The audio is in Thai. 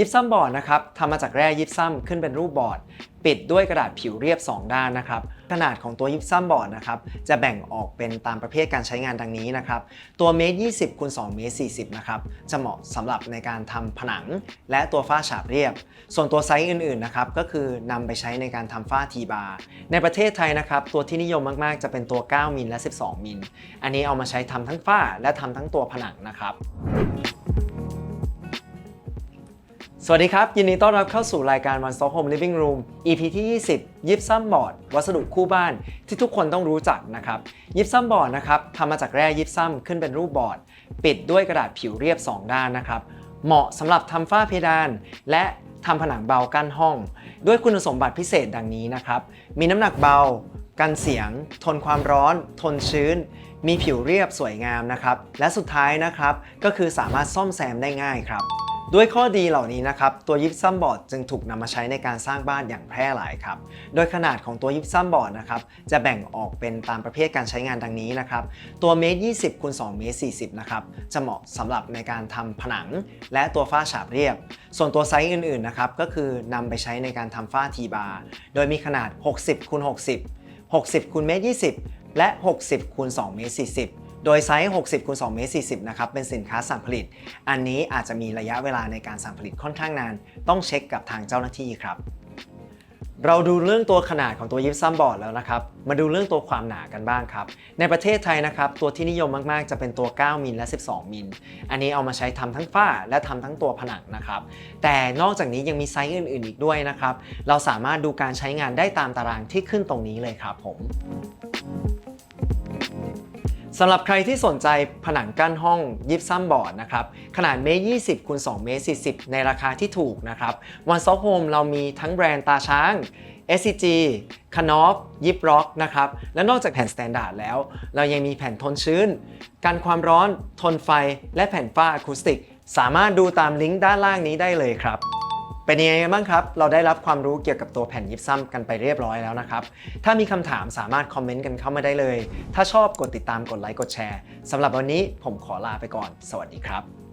ยิปซัมบอร์ดนะครับทำมาจากแร่ยิปซัมขึ้นเป็นรูปบอร์ด ปิดด้วยกระดาษผิวเรียบ 2 ด้านนะครับ ขนาดของตัวยิปซัมบอร์ดนะครับจะแบ่งออกเป็นตามประเภทการใช้งานดังนี้นะครับ ตัวเมตร 20คูณ2เมตร 40 นะครับจะเหมาะสำหรับในการทำผนัง และตัวฝ้าฉาบเรียบ ส่วนตัวไซส์อื่นๆนะครับก็คือนำไปใช้ในการทำฝ้าทีบาร์ในประเทศไทยนะครับตัวที่นิยมมากๆ จะเป็นตัว 9มิลและ 12มิลอันนี้เอามาใช้ทำทั้งฝ้าและทำทั้งตัวผนังนะครับ สวัสดีครับ ยินดีต้อนรับเข้าสู่รายการ One Stop Home Living Room EP ที่ 20 ยิปซัมบอร์ด วัสดุคู่บ้านที่ทุกคนต้องรู้จักนะครับ ยิปซัมบอร์ดนะครับทำมาจากแร่ยิปซัมขึ้นเป็นรูปบอร์ด ปิดด้วยกระดาษผิวเรียบ 2 ด้านนะครับ เหมาะสำหรับทำฝ้าเพดาน และทำผนังเบากั้นห้อง ด้วยคุณสมบัติพิเศษดังนี้นะครับ มีน้ำหนักเบา กันเสียง ทนความร้อน ทนชื้น มีผิวเรียบสวยงามนะครับ และสุดท้ายนะครับ ก็คือสามารถซ่อมแซมได้ง่ายครับ ด้วยข้อดีเหล่านี้นะครับ ตัวยิปซัมบอร์ดจึงถูกนำมาใช้ในการสร้างบ้านอย่างแพร่หลายครับ โดยขนาดของตัวยิปซัมบอร์ดนะครับ จะแบ่งออกเป็นตามประเภทการใช้งานดังนี้นะครับ ตัวเมตร 20คูณ2เมตร 40 นะครับ จะเหมาะสำหรับในการทำผนัง และตัวฝ้าฉาบเรียบ ส่วนตัวไซส์อื่นๆนะครับ ก็คือนำไปใช้ในการทำฝ้าทีบาร์ โดยมีขนาด 60คูณ60 60คูณเมตร 20 และ 60คูณ2เมตร 40 โดยไซส์ 60คูณ2เมตร40 นะครับ เป็นสินค้าสั่งผลิต อันนี้อาจจะมีระยะเวลาในการสั่งผลิตค่อนข้างนาน ต้องเช็คกับทางเจ้าหน้าที่ครับ เราดูเรื่องตัวขนาดของตัวยิปซัมบอร์ดแล้วนะครับ มาดูเรื่องตัวความหนากันบ้างครับ ในประเทศไทยนะครับ ตัวที่นิยมมากๆ จะเป็นตัว 9 มิลและ 12 มิล อันนี้เอามาใช้ทำทั้งฝ้าและทำทั้งตัวผนังนะครับ แต่นอกจากนี้ยังมีไซส์อื่น ๆ อีกด้วยนะครับ เราสามารถดูการใช้งานได้ตามตารางที่ขึ้นตรงนี้เลยครับผม สำหรับใครที่สนใจผนังกั้นห้องยิปซัมบอร์ดนะครับขนาดเมตร20คูณ2เมตร40 ในราคาที่ถูกนะครับ One Stop Home เรามีทั้งแบรนด์ตาช้าง SCG คานอฟยิปร็อกนะครับและนอกจากแผ่นสแตนดาร์ดแล้ว เรายังมีแผ่นทนชื้น กันความร้อน ทนไฟ และแผ่นฝ้าอะคูสติก สามารถดูตามลิงก์ด้านล่างนี้ได้เลยครับ เป็นยังไงบ้างครับ เราได้รับความรู้เกี่ยวกับตัวแผ่นยิปซัมกันไปเรียบร้อยแล้วนะครับ ถ้ามีคำถามสามารถคอมเมนต์กันเข้ามาได้เลย ถ้าชอบกดติดตามกดไลค์กดแชร์สำหรับวันนี้ผมขอลาไปก่อน สวัสดีครับ